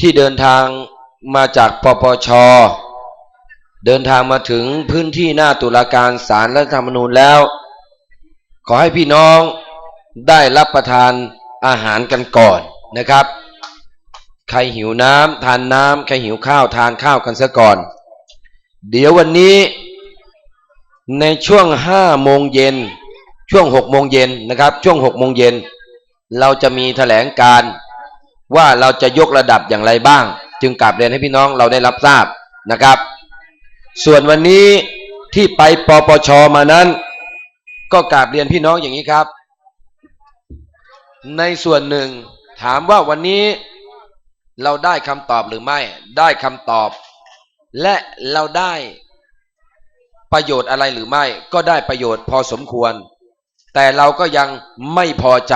ที่เดินทางมาจากปปช เดินทางมาถึงพื้นที่หน้าตุลาการศาลรัฐธรรมนูญแล้ว ขอให้พี่น้องได้รับประทานอาหารกันก่อนนะครับ ใครหิวน้ำทานน้ำใครหิวข้าวทานข้าวกันซะก่อน เดี๋ยววันนี้ในช่วงห้าโมงเย็นช่วงหกโมงเย็นนะครับ ช่วงหกโมงเย็นเราจะมีแถลงการ ว่าเราจะยกระดับอย่างไรบ้าง จึงกลับเรียนให้พี่น้องเราได้รับทราบนะครับ ส่วนวันนี้ที่ไปปปชมานั้น ก็กราบเรียนพี่น้องอย่างนี้ครับ ในส่วนหนึ่งถามว่าวันนี้เราได้คำตอบหรือไม่ได้คำตอบ และเราได้ประโยชน์อะไรหรือไม่ ก็ได้ประโยชน์พอสมควร แต่เราก็ยังไม่พอใจ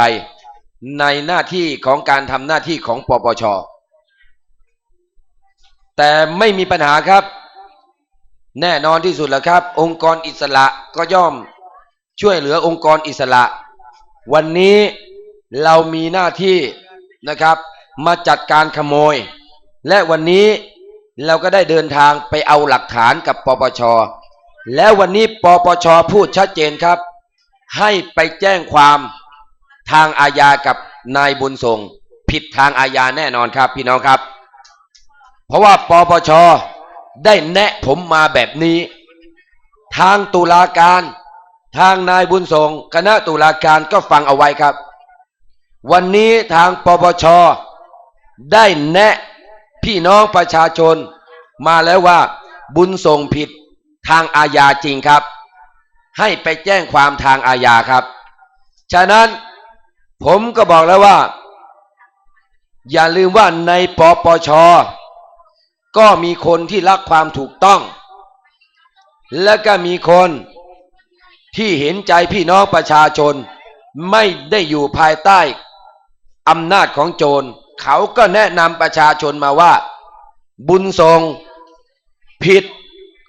ในหน้าที่ของการทำหน้าที่ของปปช แต่ไม่มีปัญหาครับ แน่นอนที่สุดแล้วครับ องค์กรอิสระก็ย่อมช่วยเหลือองค์กรอิสระ วันนี้เรามีหน้าที่นะครับมาจัดการขโมย และวันนี้เราก็ได้เดินทางไปเอาหลักฐานกับปปช แล้ววันนี้ปปชพูดชัดเจนครับ ให้ไปแจ้งความ ทางอาญากับนายบุญส่ง ผิดทางอาญาแน่นอนครับ พี่น้องครับ เพราะว่าปปชได้แนะผมมาแบบนี้ ทางตุลาการ ทางนายบุญส่ง คณะตุลาการก็ฟังเอาไว้ครับ วันนี้ทางปปชได้แนะพี่น้องประชาชน มาแล้วว่าบุญส่งผิดทางอาญาจริงครับ ให้ไปแจ้งความทางอาญาครับ ฉะนั้น ผมก็บอกแล้วว่า อย่าลืมว่าในปปช ก็มีคนที่รักความถูกต้อง และก็มีคนที่เห็นใจพี่น้องประชาชน ไม่ได้อยู่ภายใต้อำนาจของโจร เขาก็แนะนำประชาชนมาว่า บุญทรงผิด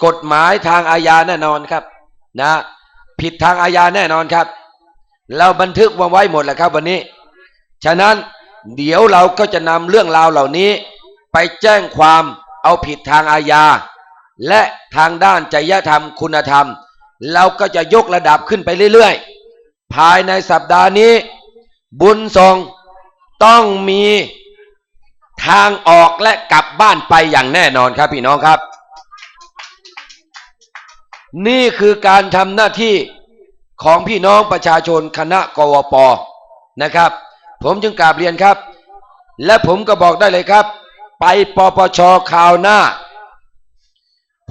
กฎหมายทางอาญาแน่นอนครับ นะ ผิดทางอาญาแน่นอนครับ เราบันทึกมาไว้หมดแล้วครับวันนี้ ฉะนั้นเดี๋ยวเราก็จะนำเรื่องราวเหล่านี้ ไปแจ้งความเอาผิดทางอาญา และทางด้านจริยธรรมคุณธรรม เราก็จะยกระดับขึ้นไปเรื่อยๆ ภายในสัปดาห์นี้ บุญทรงต้องมีทางออกและกลับบ้านไปอย่างแน่นอนครับพี่น้องครับ นี่คือการทำหน้าที่ ของพี่น้องประชาชนคณะกวปนะครับ ผมจึงกราบเรียนครับ และผมก็บอกได้เลยครับ ไปปปชข่าวหน้า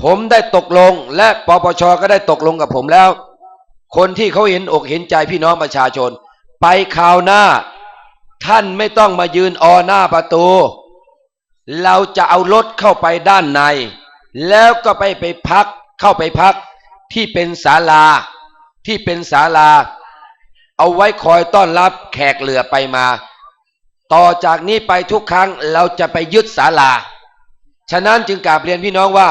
ผมได้ตกลงและปปชก็ได้ตกลงกับผมแล้ว คนที่เขาเห็นอกเห็นใจพี่น้องประชาชน ไปข่าวหน้า ท่านไม่ต้องมายืนออหน้าประตู เราจะเอารถเข้าไปด้านใน แล้วก็ไปไปพักเข้าไปพักที่เป็นศาลา ที่เป็นศาลา เอาไว้คอยต้อนรับแขกเหลือไปมา ต่อจากนี้ไปทุกครั้งเราจะไปยึดศาลา ฉะนั้นจึงกราบเรียนพี่น้องว่า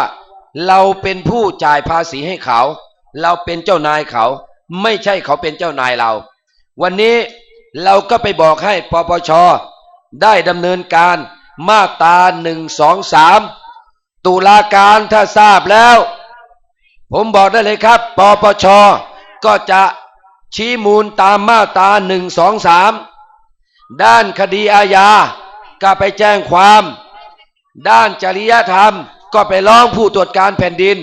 เราเป็นผู้จ่ายภาษีให้เขา เราเป็นเจ้านายเขา ไม่ใช่เขาเป็นเจ้านายเรา วันนี้เราก็ไปบอกให้ปปชได้ดำเนินการมาตราหนึ่งสองสามตุลาการถ้าทราบแล้ว ผมบอกได้เลยครับ ปปช ก็จะชี้มูลตามมาตราหนึ่งสองสามด้านคดีอาญาก็ไปแจ้งความ ด้านจริยธรรมก็ไปร้องผู้ตรวจการแผ่นดิน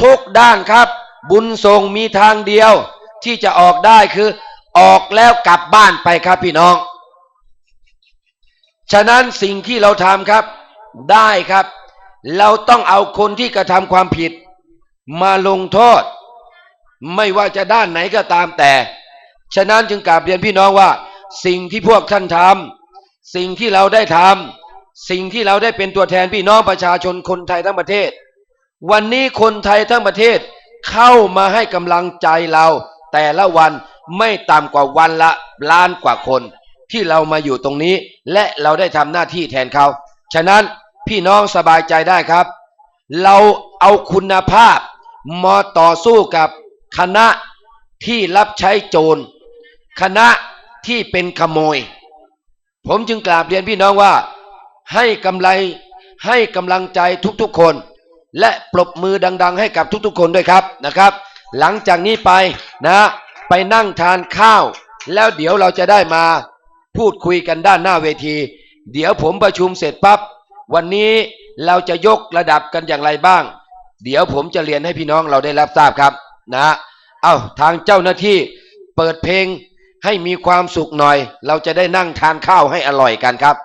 ทุกด้านครับ บุญทรงมีทางเดียว ที่จะออกได้คือ ออกแล้วกลับบ้านไปครับพี่น้อง ฉะนั้นสิ่งที่เราทำครับ ได้ครับ เราต้องเอาคนที่กระทำความผิด มาลงโทษ ไม่ว่าจะด้านไหนก็ตามแต่ ฉะนั้นจึงกราบเรียนพี่น้องว่า สิ่งที่พวกท่านทำสิ่งที่เราได้ทำสิ่งที่เราได้เป็นตัวแทนพี่น้องประชาชนคนไทยทั้งประเทศ วันนี้คนไทยทั้งประเทศเข้ามาให้กำลังใจเรา แต่ละวันไม่ต่ำกว่าวันละล้านกว่าคน ที่เรามาอยู่ตรงนี้ และเราได้ทำหน้าที่แทนเขา ฉะนั้นพี่น้องสบายใจได้ครับ เราเอาคุณภาพมาต่อสู้กับ คณะที่รับใช้โจร คณะที่เป็นขโมย ผมจึงกราบเรียนพี่น้องว่า ให้กำไรให้กำลังใจทุกๆคน และปรบมือดัง ๆ ให้กับทุกๆ คนด้วยครับนะครับ หลังจากนี้ไปนะไปนั่งทานข้าว แล้วเดี๋ยวเราจะได้มาพูดคุยกันด้านหน้าเวที เดี๋ยวผมประชุมเสร็จปั๊บวันนี้เราจะยกระดับกันอย่างไรบ้าง เดี๋ยวผมจะเรียนให้พี่น้องเราได้รับทราบครับ นะเอาทางเจ้าหน้าที่เปิดเพลงให้มีความสุขหน่อย เราจะได้นั่งทานข้าวให้อร่อยกันครับ